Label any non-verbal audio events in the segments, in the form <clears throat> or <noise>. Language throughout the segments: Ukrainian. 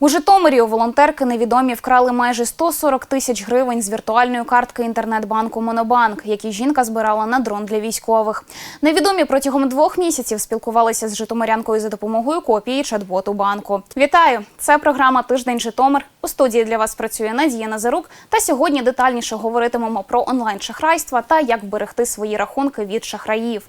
У Житомирі у волонтерки невідомі вкрали майже 140 тисяч гривень з віртуальної картки інтернет-банку Монобанк, які жінка збирала на дрон для військових. Невідомі протягом двох місяців спілкувалися з житомирянкою за допомогою копії чат-боту банку. Вітаю! Це програма Тиждень Житомир. У студії для вас працює Надія Назарук. Та сьогодні детальніше говоритимемо про онлайн шахрайства та як вберегти свої рахунки від шахраїв.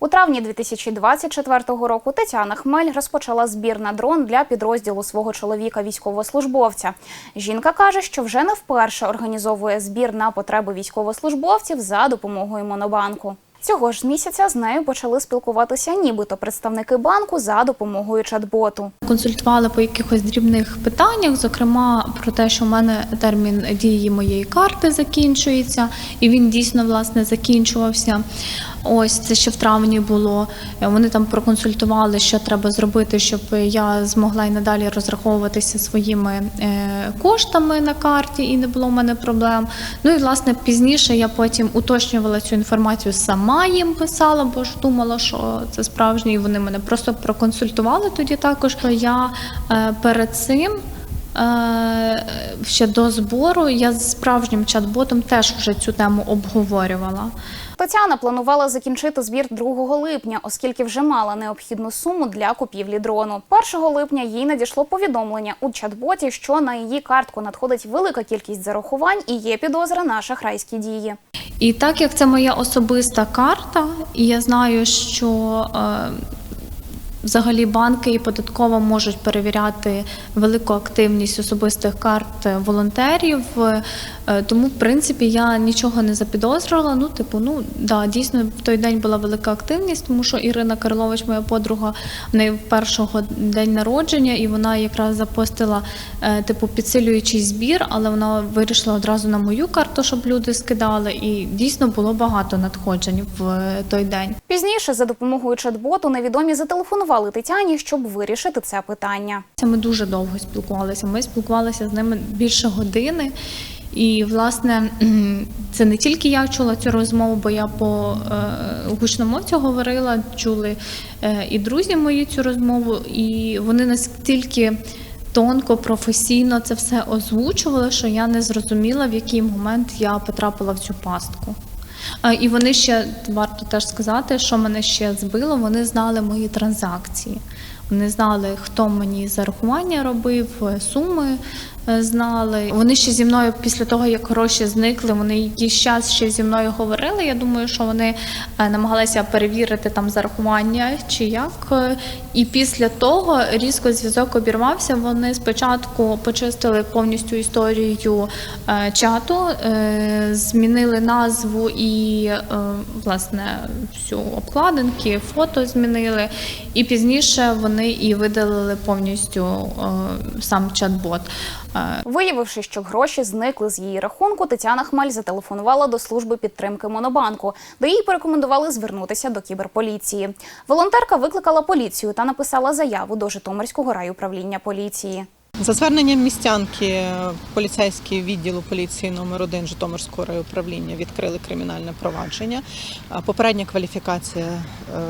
У травні 2024 року Тетяна Хмель розпочала збір на дрон для підрозділу свого чоловіка військовослужбовця. Жінка каже, що вже не вперше організовує збір на потреби військовослужбовців за допомогою монобанку. Цього ж місяця з нею почали спілкуватися нібито представники банку за допомогою чат-боту. Консультували по якихось дрібних питаннях, зокрема про те, що в мене термін дії моєї карти закінчується, і він дійсно власне закінчувався. Ось це ще в травні було. Вони там проконсультували, що треба зробити, щоб я змогла й надалі розраховуватися своїми е, коштами на карті, і не було в мене проблем. Ну і власне пізніше я потім уточнювала цю інформацію сама їм писала, бо ж думала, що це справжнє, і вони мене просто проконсультували тоді також. що Я е, перед цим. Е, Ще до збору я з справжнім чат-ботом теж вже цю тему обговорювала. Тетяна планувала закінчити збір 2 липня, оскільки вже мала необхідну суму для купівлі дрону. 1 липня їй надійшло повідомлення у чат-боті, що на її картку надходить велика кількість зарахувань і є підозра на шахрайські дії. І так як це моя особиста карта, і я знаю, що е, взагалі банки і податкова можуть перевіряти велику активність особистих карт волонтерів. е, Тому, в принципі, я нічого не запідозрювала. Ну, типу, ну да, дійсно в той день була велика активність, тому що Ірина Карлович, моя подруга, в неї першого день народження, і вона якраз запостила е, типу підсилюючий збір, але вона вирішила одразу на мою карту, щоб люди скидали. І дійсно було багато надходжень в е, той день. Пізніше за допомогою чат-боту невідомі зателефонували Тетяні, щоб вирішити це питання. Ми дуже довго спілкувалися. Ми спілкувалися з ними більше години. І, власне, <clears throat> це не тільки я чула цю розмову, бо я по е, гучномовцю говорила, чули е, і друзі мої цю розмову, і вони настільки тонко, професійно це все озвучували, що я не зрозуміла, в який момент я потрапила в цю пастку. Е, І вони ще варто теж сказати, що мене ще збило. Вони знали мої транзакції. Вони знали, хто мені зарахування робив, суми знали. Вони ще зі мною після того, як гроші зникли, вони якийсь час ще зі мною говорили. Я думаю, що вони е, намагалися перевірити там зарахування чи як. Е, І після того різко зв'язок обірвався. Вони спочатку почистили повністю історію е, чату, е, змінили назву і е, власне всю обкладинки, фото змінили. І пізніше вони і видалили повністю е, сам чат-бот. Е, Виявивши, що гроші зникли з її рахунку, Тетяна Хмель зателефонувала до служби підтримки Монобанку, де їй порекомендували звернутися до кіберполіції. Волонтерка викликала поліцію та написала заяву до Житомирського райуправління поліції. За зверненням містянки поліцейський відділу поліції номер 1 Житомирського райуправління відкрили кримінальне провадження. Попередня кваліфікація е,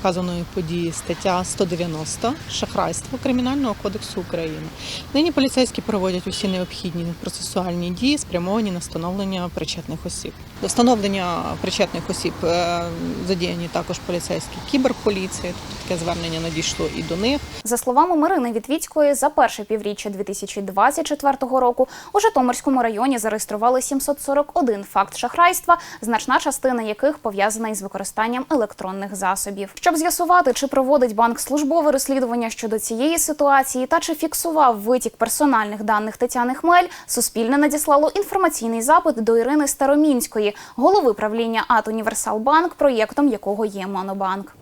вказаної події стаття 190 шахрайство Кримінального кодексу України. Нині поліцейські проводять усі необхідні процесуальні дії, спрямовані на встановлення причетних осіб. До встановлення причетних осіб е, задіяні також поліцейські кіберполіції. Тобто таке звернення надійшло і до них. За словами Марини Вітвіцької, за перше півріччя 2024 року у Житомирському районі зареєстрували 741 факт шахрайства, значна частина яких пов'язана із використанням електронних засобів. Щоб з'ясувати, чи проводить банк службове розслідування щодо цієї ситуації та чи фіксував витік персональних даних Тетяни Хмель, Суспільне надіслало інформаційний запит до Ірини Старомінської, голови правління АТ Універсалбанк, проєктом якого є Монобанк.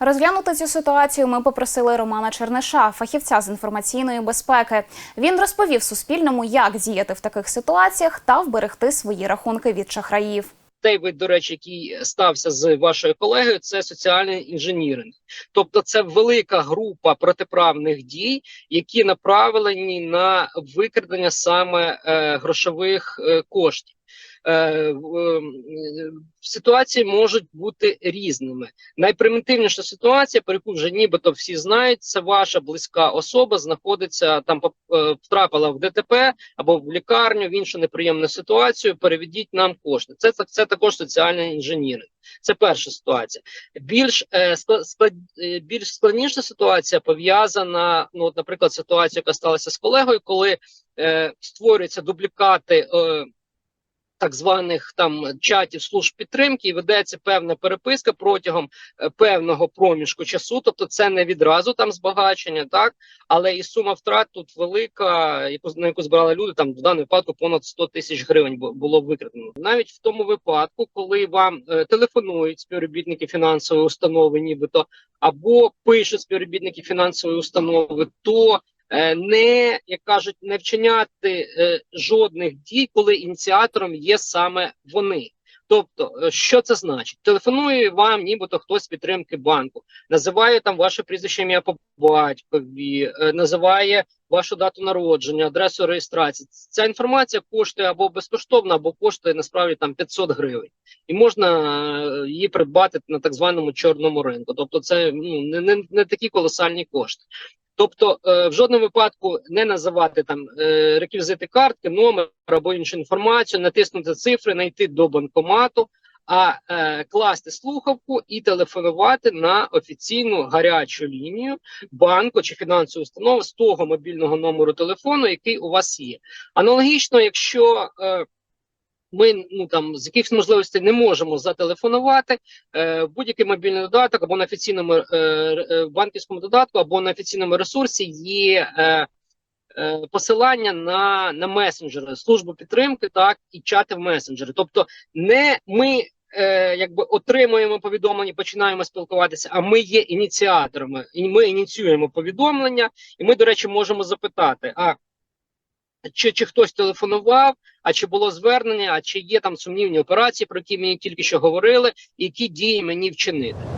Розглянути цю ситуацію ми попросили Романа Черниша, фахівця з інформаційної безпеки. Він розповів Суспільному, як діяти в таких ситуаціях та вберегти свої рахунки від шахраїв. Той вид, до речі, який стався з вашою колегою, це соціальний інженіринг. Тобто, це велика група протиправних дій, які направлені на викрадення саме е, грошових е, коштів. Е, е, ситуації можуть бути різними. Найпримітивніша ситуація, про яку вже нібито всі знають, це ваша близька особа знаходиться там, е, в ДТП або в лікарню в іншу неприємну ситуацію. Переведіть нам кошти. Це це, також соціальний інженіринг. Це перша ситуація. Більш е, склад, більш складніша ситуація пов'язана. Ну, от, наприклад, ситуація, яка сталася з колегою, коли е, створюються дублікати. Е, так званих там чатів служб підтримки і ведеться певна переписка протягом е, певного проміжку часу. Тобто, це не відразу там збагачення, так але і сума втрат тут велика, яку на яку збирали люди. Там в даному випадку понад 100 тисяч гривень було викрадено. Навіть в тому випадку, коли вам е, телефонують співробітники фінансової установи, нібито або пишуть співробітники фінансової установи, то не як кажуть, не вчиняти е, жодних дій, коли ініціатором є саме вони. Тобто, е, що це значить? Телефонує вам, нібито хтось з підтримки банку, називає там ваше прізвище ім'я по батькові, е, називає вашу дату народження, адресу реєстрації. Ця інформація коштує або безкоштовно, або коштує насправді там 500 гривень, і можна е, її придбати на так званому чорному ринку. Тобто, це ну не, не, не такі колосальні кошти. Тобто, е, в жодному випадку не називати там е, реквізити картки, номер або іншу інформацію, натиснути цифри, знайти до банкомату, а е, класти слухавку і телефонувати на офіційну гарячу лінію банку чи фінансової установи з того мобільного номеру телефону, який у вас є. Аналогічно, якщо ми ну там з якихось можливостей не можемо зателефонувати е, будь-який мобільний додаток або на офіційному е, е, банківському додатку, або на офіційному ресурсі є е, е, посилання на, на месенджери, службу підтримки, так і чати в месенджери. Тобто, не ми. Е, якби отримуємо повідомлення, починаємо спілкуватися. А ми є ініціаторами, і ми ініціюємо повідомлення, і ми, до речі, можемо запитати: а чи, чи хтось телефонував, а чи було звернення, а чи є там сумнівні операції, про які мені тільки що говорили, які дії мені вчинити.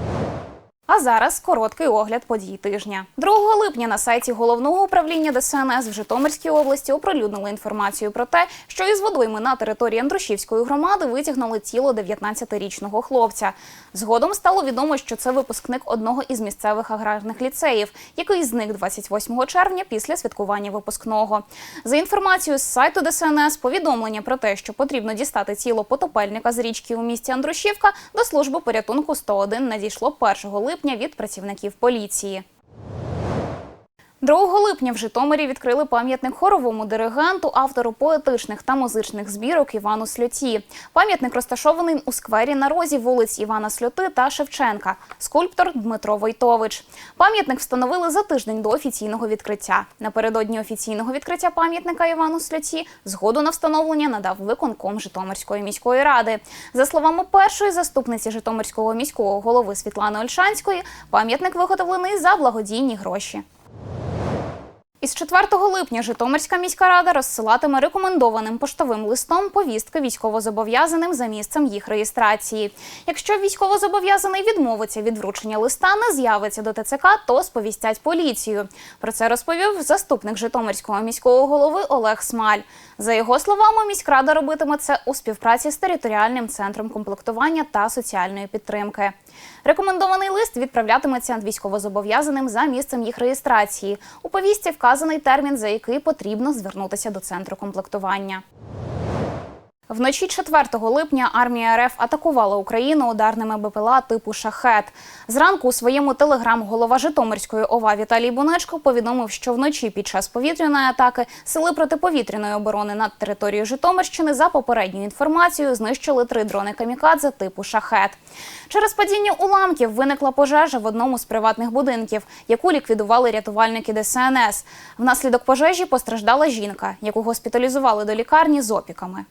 Зараз короткий огляд подій тижня. 2 липня на сайті головного управління ДСНС в Житомирській області оприлюднили інформацію про те, що із водойми на території Андрушівської громади витягнули тіло 19-річного хлопця. Згодом стало відомо, що це випускник одного із місцевих аграрних ліцеїв, який зник 28 червня після святкування випускного. За інформацією з сайту ДСНС, повідомлення про те, що потрібно дістати тіло потопельника з річки у місті Андрушівка, до служби порятунку 101 надійшло 1 липня від працівників поліції. 2 липня в Житомирі відкрили пам'ятник хоровому диригенту, автору поетичних та музичних збірок Івану Сльоті. Пам'ятник розташований у сквері на розі вулиць Івана Сльоти та Шевченка. Скульптор Дмитро Войтович. Пам'ятник встановили за тиждень до офіційного відкриття. Напередодні офіційного відкриття пам'ятника Івану Сльоті згоду на встановлення надав виконком Житомирської міської ради. За словами першої заступниці Житомирського міського голови Світлани Ольшанської, пам'ятник виготовлений за благодійні гроші. Із 4 липня Житомирська міська рада розсилатиме рекомендованим поштовим листом повістки військовозобов'язаним за місцем їх реєстрації. Якщо військовозобов'язаний відмовиться від вручення листа, не з'явиться до ТЦК, то сповістять поліцію. Про це розповів заступник Житомирського міського голови Олег Смаль. За його словами, міськрада робитиме це у співпраці з територіальним центром комплектування та соціальної підтримки. Рекомендований лист відправлятиметься військовозобов'язаним за місцем їх реєстрації. У повісті вказаний термін, за який потрібно звернутися до центру комплектування. Вночі 4 липня армія РФ атакувала Україну ударними БПЛА типу Шахет. Зранку у своєму телеграм голова Житомирської ОВА Віталій Бунечко повідомив, що вночі під час повітряної атаки сили протиповітряної оборони над територією Житомирщини за попередньою інформацією знищили три дрони камікадзе типу Шахет. Через падіння уламків виникла пожежа в одному з приватних будинків, яку ліквідували рятувальники ДСНС. Внаслідок пожежі постраждала жінка, яку госпіталізували до лікарні з опіками.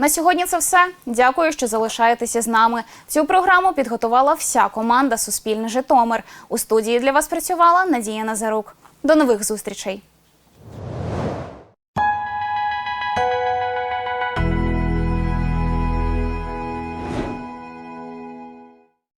На сьогодні це все. Дякую, що залишаєтеся з нами. Цю програму підготувала вся команда Суспільне Житомир. У студії для вас працювала Надія Назарук. До нових зустрічей.